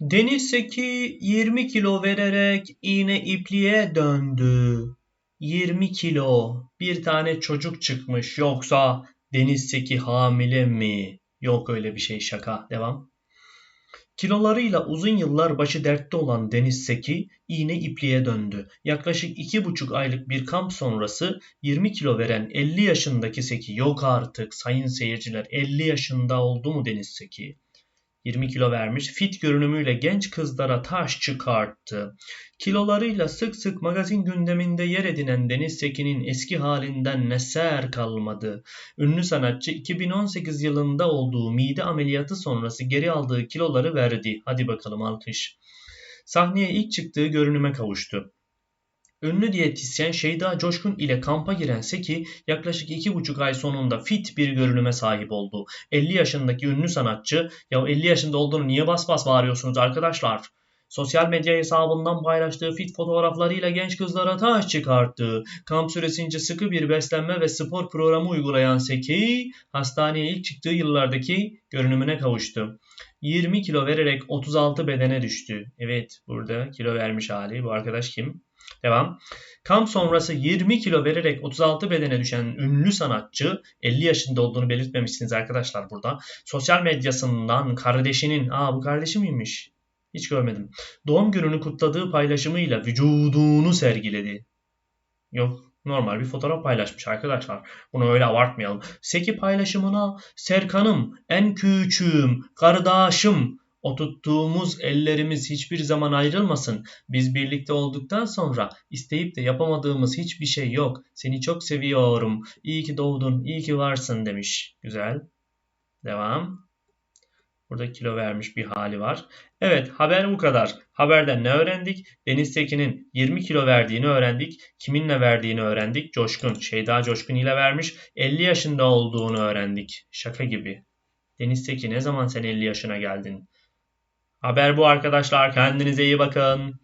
Deniz Seki 20 kilo vererek iğne ipliğe döndü. 20 kilo. Bir tane çocuk çıkmış. Yoksa Deniz Seki hamile mi? Yok öyle bir şey şaka. Devam. Kilolarıyla uzun yıllar başı dertte olan Deniz Seki iğne ipliğe döndü. Yaklaşık iki buçuk aylık bir kamp sonrası 20 kilo veren 50 yaşındaki Seki yok artık sayın seyirciler 50 yaşında oldu mu Deniz Seki? 20 kilo vermiş. Fit görünümüyle genç kızlara taş çıkarttı. Kilolarıyla sık sık magazin gündeminde yer edinen Deniz Sekin'in eski halinden neser kalmadı. Ünlü sanatçı 2018 yılında olduğu mide ameliyatı sonrası geri aldığı kiloları verdi. Hadi bakalım alkış. Sahneye ilk çıktığı görünüme kavuştu. Ünlü diyetisyen Şeyda Coşkun ile kampa giren Seki yaklaşık iki buçuk ay sonunda fit bir görünüme sahip oldu. 50 yaşındaki ünlü sanatçı ya 50 yaşında olduğunu niye bas bas bağırıyorsunuz arkadaşlar? Sosyal medya hesabından paylaştığı fit fotoğraflarıyla genç kızlara taş çıkarttı. Kamp süresince sıkı bir beslenme ve spor programı uygulayan Seki, hastaneye ilk çıktığı yıllardaki görünümüne kavuştu. 20 kilo vererek 36 bedene düştü. Evet burada kilo vermiş hali. Bu arkadaş kim? Devam. Kamp sonrası 20 kilo vererek 36 bedene düşen ünlü sanatçı 50 yaşında olduğunu belirtmemişsiniz arkadaşlar burada. Sosyal medyasından kardeşinin, aa bu kardeşi miymiş? Hiç görmedim. Doğum gününü kutladığı paylaşımıyla vücudunu sergiledi. Yok normal bir fotoğraf paylaşmış arkadaşlar. Bunu öyle abartmayalım. Seki paylaşımına Serkan'ım, en küçüğüm, kardeşim, o ellerimiz hiçbir zaman ayrılmasın. Biz birlikte olduktan sonra isteyip de yapamadığımız hiçbir şey yok. Seni çok seviyorum. İyi ki doğdun, iyi ki varsın demiş. Güzel. Devam. Burada kilo vermiş bir hali var. Evet haber bu kadar. Haberden ne öğrendik? Deniz Tekin'in 20 kilo verdiğini öğrendik. Kiminle verdiğini öğrendik. Coşkun, Şeyda Coşkun ile vermiş. 50 yaşında olduğunu öğrendik. Şaka gibi. Deniz Tekin ne zaman sen 50 yaşına geldin? Haber bu arkadaşlar. Kendinize iyi bakın.